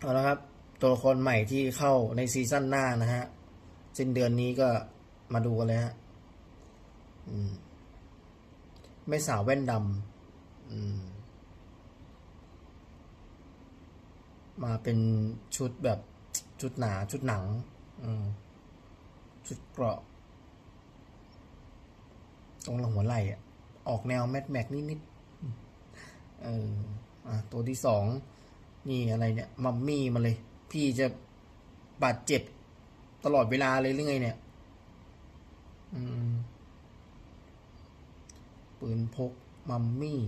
เอาละครับ ตัวละครใหม่ที่เข้าในซีซั่นหน้านะฮะสิ้นเดือนนี้ก็มาดูกันเลยฮะมไม่สาวแว่นดำมมาเป็นชุดแบบชุดหนา ชุดหนังชุดเกราะ ตรงหลังหัวไหล่ออกแนวแมทแม็กนิดๆเออตัวที่สอง นี่อะไรเนี่ยมัมมี่มาเลย พี่จะบาดเจ็บตลอดเวลาเลยหรือไงเนี่ยปืนพกมัมมี่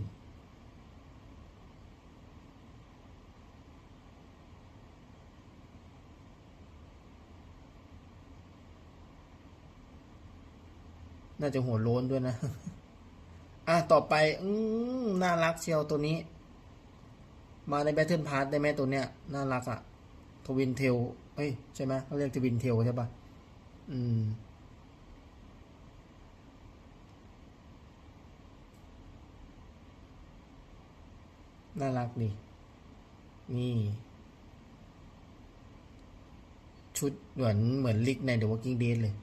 น่าจะหัวโล้นด้วยนะ อะ ต่อไป อืมน่ารักเชียวตัวนี้ มาในแบทเทิลพาร์ได้ไหมตัวเนี้ยน่ารักอะทวินเทลเอ้ยใช่ไหมเขาเรียกทวินเทลใช่ปะอืมน่ารักดีนี่ ชุดเหมือนเหมือนลิกใน The Walking Dead เลย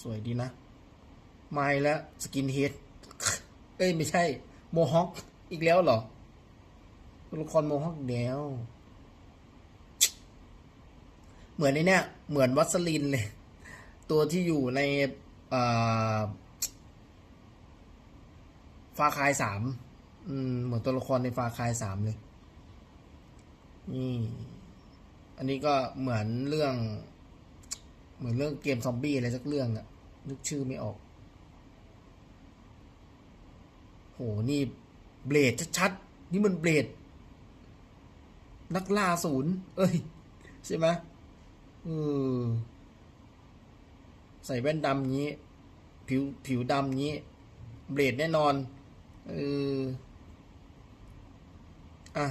สวยดีนะ ไม่แล้วสกินเฮดเอ้ย ไม่ใช่ โมฮอคอีกแล้วเหรอตัวละครโมฮอคเดียวเหมือนในเนี้ยเหมือนวัสลินเลย ตัวที่อยู่ในฟาคายสามอืมเหมือนตัวละครในฟาคายสามเลย นี่ อันนี้ก็เหมือนเรื่อง เหมือนเรื่องเกมซอมบี้อะไรสักเรื่องอะนึกชื่อไม่ออก โหนี่เบลดชัดๆ นี่มันเบลดนักล่าศูนย์ เอ้ย ใช่ไหมเออใส่แว่นดำงี้ ผิวผิวดำงี้ เบลดแน่นอน เออ อะ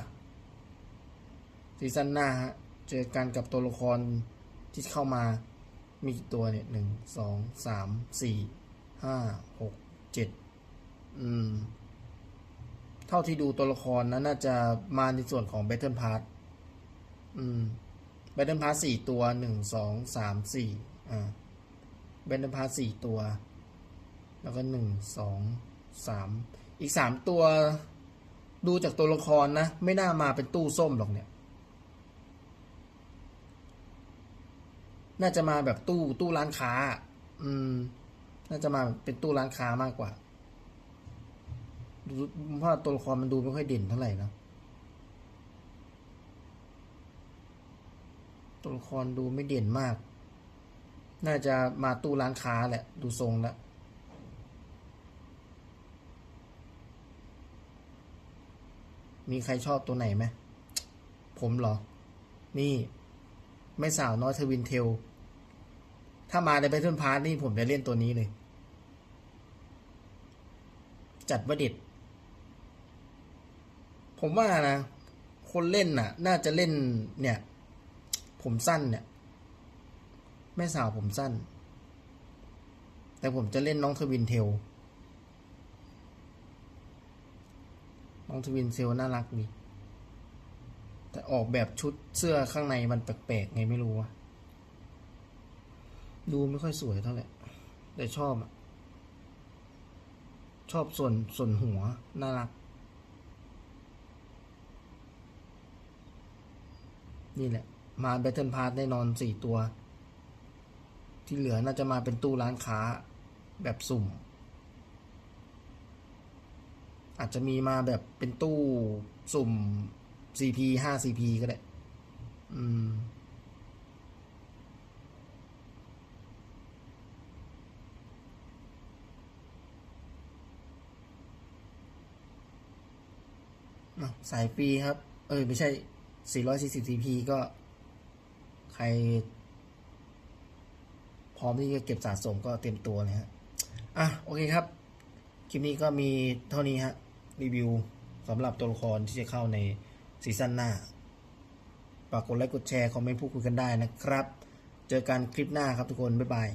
ซีซั่นหน้าฮะ เจอกันกับตัวละครที่เข้ามา มีกี่ตัวเนี่ยหนึ่งสองสามสี่ห้าหกเจ็ดอืม เท่าที่ดูตัวละครนะน่าจะมาในส่วนของ Battle Pass อืม Battle Pass สี่ตัวหนึ่งสองสามสี่อ่า Battle Pass สี่ตัว แล้วก็หนึ่งสองสามอีกสามตัว ดูจากตัวละครนะ ไม่น่ามาเป็นตู้ส้มหรอกเนี่ย น่าจะมาแบบตู้ตู้ร้านค้า อืม น่าจะมาเป็นตู้ร้านค้ามากกว่า เพราะตัวละครมันดูไม่ค่อยเด่นเท่าไหร่นะตัวละครดูไม่เด่นมาก น่าจะมาตู้ร้านค้าแหละ ดูทรงแล้วมีใครชอบตัวไหนไหม ผมเหรอ นี่ ไม่สาวน้อยทวินเทล ถ้ามาใน Battle Pass นี่ผมจะเล่นตัวนี้เลย จัดว่าเด็ด ผมว่านะ คนเล่นน่ะ น่าจะเล่นเนี่ย ผมสั้นเนี่ย แม่สาวผมสั้น แต่ผมจะเล่นน้องทวินเทล น้องทวินเซลน่ารักดีแต่ออกแบบชุดเสื้อข้างในมันแปลกๆไงไม่รู้วะดูไม่ค่อยสวยเท่าไหร่ แต่ชอบอะชอบส่วนส่วนหัว น่ารัก นี่แหละ มาแบทเทิลพาร์ได้นอนสี่ตัว ที่เหลือน่าจะมาเป็นตู้ร้านค้าแบบสุ่ม อาจจะมีมาแบบเป็นตู้สุ่ม CP ห้า CP ก็ได้ อืมสายฟรีครับ เออไม่ใช่ 440 CP ก็ใคร พร้อมที่จะเก็บสะสมก็เต็มตัวเลยฮะ อะ โอเคครับ คลิปนี้ก็มีเท่านี้ฮะ รีวิวสำหรับตัวละครที่จะเข้าในซีซั่นหน้าฝากกดไลค์กดแชร์ คอมเมนต์พูดคุยกันได้นะครับ เจอกันคลิปหน้าครับทุกคน บ๊ายบาย